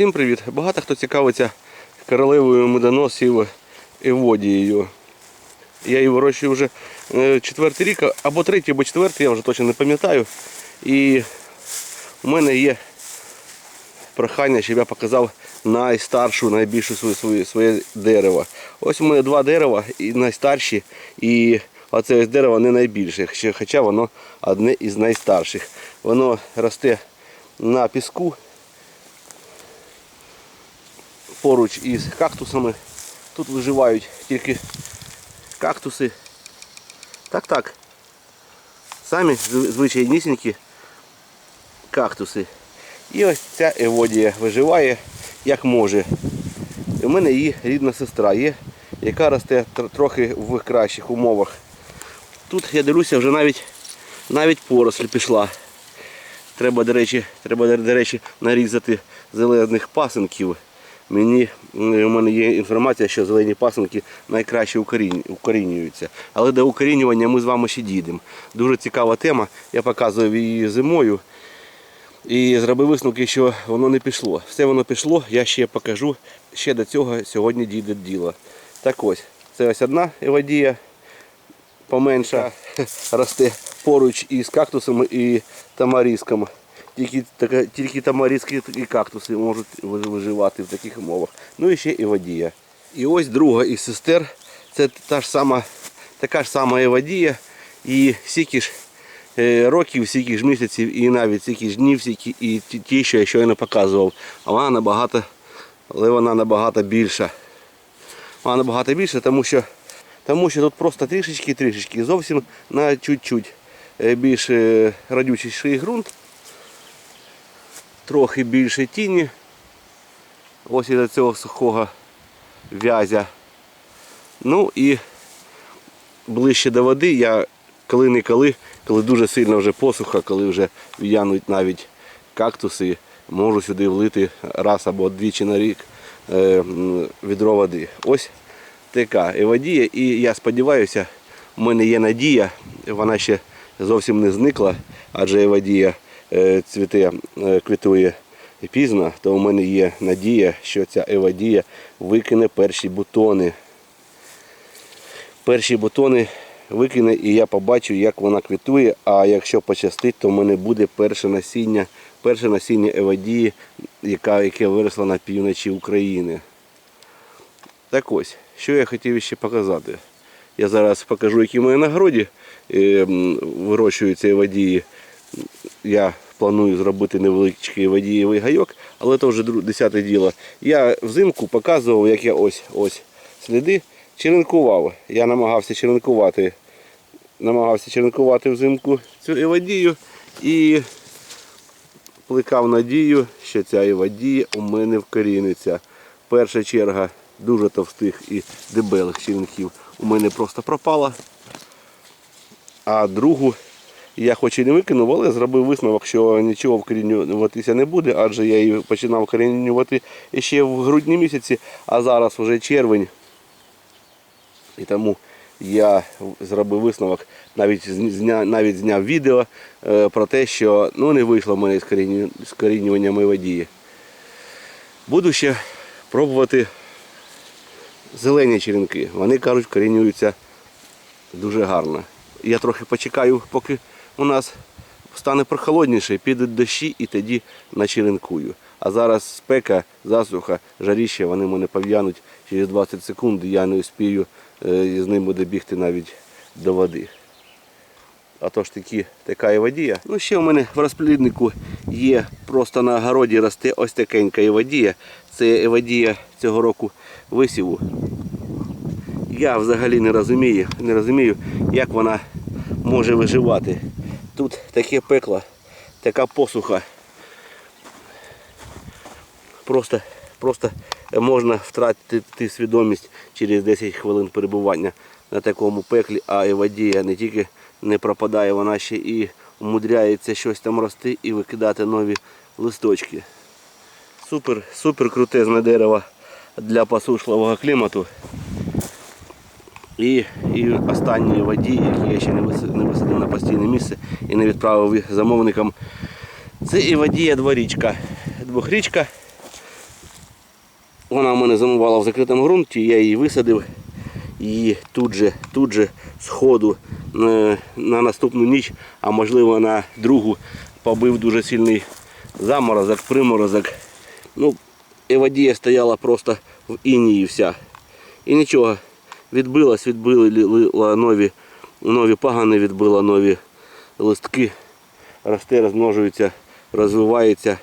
Всім привіт! Багато хто цікавиться королевою медоносів еводією. Я її вирощую вже е, четвертий рік, або третій, або четвертий, я вже точно не пам'ятаю. І у мене є прохання, щоб я показав найстаршу, найбільшу своє, своє, своє дерево. Ось у мене два дерева, і найстарші, і оце ось дерево не найбільше, хоча воно одне із найстарших. Воно росте на піску поруч із кактусами. Тут виживають тільки кактуси. Так-так. Самі звичайнісінькі кактуси. І ось ця еводія виживає як може. І в мене її рідна сестра є, яка росте трохи в кращих умовах. Тут я дивлюся, вже навіть навіть поросль пішла. Треба, до речі, треба, до речі, нарізати зелених пасинків. Мені, у мене є інформація, що зелені пасинки найкраще укорінюються. Але до укорінювання ми з вами ще дійдемо. Дуже цікава тема. Я показував її зимою. І зробив висновки, що воно не пішло. Все воно пішло, я ще покажу. Ще до цього сьогодні дійде діло. Так ось, це ось одна евадія поменша росте поруч із кактусами і тамарісками. Тільки, така- тільки тамаріски і кактуси можуть виживати в таких умовах. Ну і ще евадія. І ось друга із сестер. Це та ж сама, така ж сама евадія. І стільки ж е, років, стільки ж місяців і навіть стільки ж днів, стільки і ті- ті, що я щойно показував. А вона набагато, але вона набагато більша. Вона набагато більша, тому що, тому що тут просто трішечки-трішечки, зовсім на чуть-чуть е, більш е, радючіший ґрунт, трохи більше тіні. Ось із цього сухого в'язя. Ну і ближче до води я коли-не-коли, коли дуже сильно вже посуха, коли вже в'януть навіть кактуси, можу сюди влити раз або двічі на рік е, відро води. Ось така евадія. І я сподіваюся, у мене є надія, вона ще зовсім не зникла, адже евадія цвіте, е, квітує пізно, то у мене є надія, що ця евадія викине перші бутони перші бутони викине і я побачу, як вона квітує. А якщо пощастить, то в мене буде перше насіння, перше насіння евадії, яка, яке виросло на півночі України. Так ось, що я хотів ще показати. Я зараз покажу, які в мене на е, вирощуються евадії. Я планую зробити невеличкий водієвий гайок, але це вже десяте діло. Я взимку показував, як я ось ось сліди черенкував. Я намагався черенкувати, намагався черенкувати взимку цю евадію і плекав надію, що ця евадія у мене вкоріниться. Перша черга дуже товстих і дебелих черенків у мене просто пропала. А другу я хоч і не викинув, але зробив висновок, що нічого вкорінюватися не буде, адже я її починав вкорінювати ще в грудні місяці, а зараз вже червень. І тому я зробив висновок, навіть зня, навіть зняв відео е, про те, що ну, не вийшло в мене з з водії. Буду ще пробувати зелені черенки. Вони кажуть, корінюються дуже гарно. Я трохи почекаю, поки у нас стане прохолодніше, підуть дощі і тоді начеренкую. А зараз спека, засуха, жаріще, вони мене пов'януть через 20 секунд, і я не успію е, з ним буде бігти навіть до води. А то ж такі, така евадія. Ну ще у мене в розпліднику є просто на городі росте ось такенька евадія. Це евадія цього року висіву. Я взагалі не розумію, не розумію, як вона може виживати. Тут таке пекло, така посуха. Просто, просто можна втратити свідомість через 10 хвилин перебування на такому пеклі, а евадія не тільки не пропадає, вона ще і умудряється щось там рости і викидати нові листочки. Супер, супер крутезне дерево для посушливого клімату. І, і останні водії, які я ще не висадив на постійне місце і не відправив їх замовникам. Це і водія дворічка. Двохрічка. Вона в мене замувала в закритому ґрунті, я її висадив і тут же, тут же з е, на наступну ніч, а можливо на другу, побив дуже сильний заморозок, приморозок. Ну, Евадія стояла просто в інії вся. І нічого, відбилась, відбила нові, нові пагани, відбила нові листки, росте, розмножується, розвивається.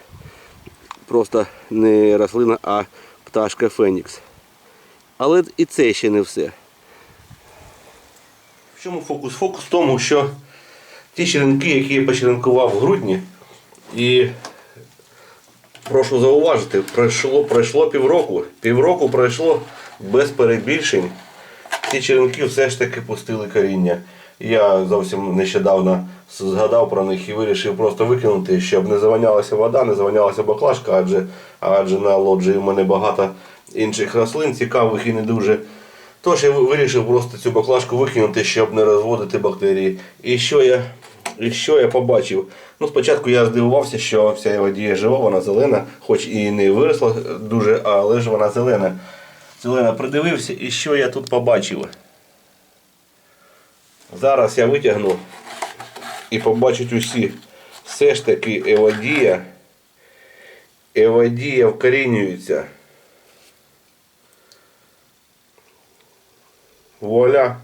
Просто не рослина, а пташка Фенікс. Але і це ще не все. В чому фокус? Фокус в тому, що ті черенки, які я почеренкував в грудні, і прошу зауважити, пройшло, пройшло півроку. Півроку пройшло без перебільшень. Ці черенки все ж таки пустили коріння. Я зовсім нещодавно згадав про них і вирішив просто викинути, щоб не заванялася вода, не заванялася баклажка, адже, адже на лоджії в мене багато інших рослин, цікавих і не дуже. Тож я вирішив просто цю баклажку викинути, щоб не розводити бактерії. І що я, і що я побачив? Ну, спочатку я здивувався, що вся його дія жива, вона зелена, хоч і не виросла дуже, але ж вона зелена. Зелена придивився, і що я тут побачив? Зараз я витягну і побачать усі. Все ж таки евадія. Евадія вкорінюється. Вуаля.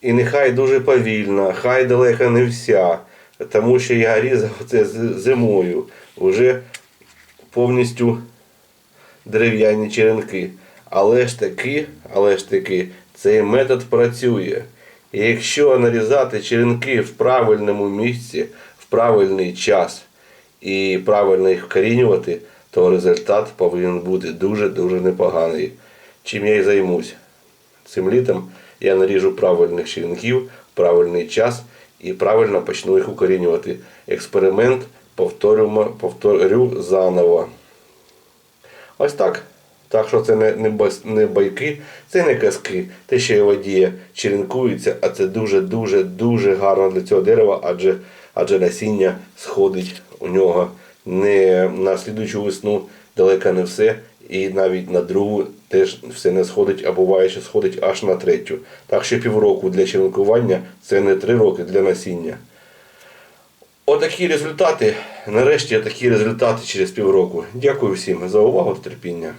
І нехай дуже повільно, хай далеко не вся. Тому що я різав це зимою. Вже повністю дерев'яні черенки. Але ж таки, але ж таки, цей метод працює. І якщо нарізати черенки в правильному місці, в правильний час і правильно їх вкорінювати, то результат повинен бути дуже-дуже непоганий. Чим я і займусь. Цим літом я наріжу правильних черенків, правильний час і правильно почну їх укорінювати. Експеримент повторюємо, повторю заново. Ось так. Так що це не, не, не байки, це не казки. Те, що водія черенкується, а це дуже-дуже дуже гарно для цього дерева, адже, адже насіння сходить у нього не на слідуючу весну, далеко не все. І навіть на другу теж все не сходить, а буває, що сходить аж на третю. Так що півроку для черенкування це не три роки для насіння. Отакі результати. Нарешті такі результати через півроку. Дякую всім за увагу та терпіння.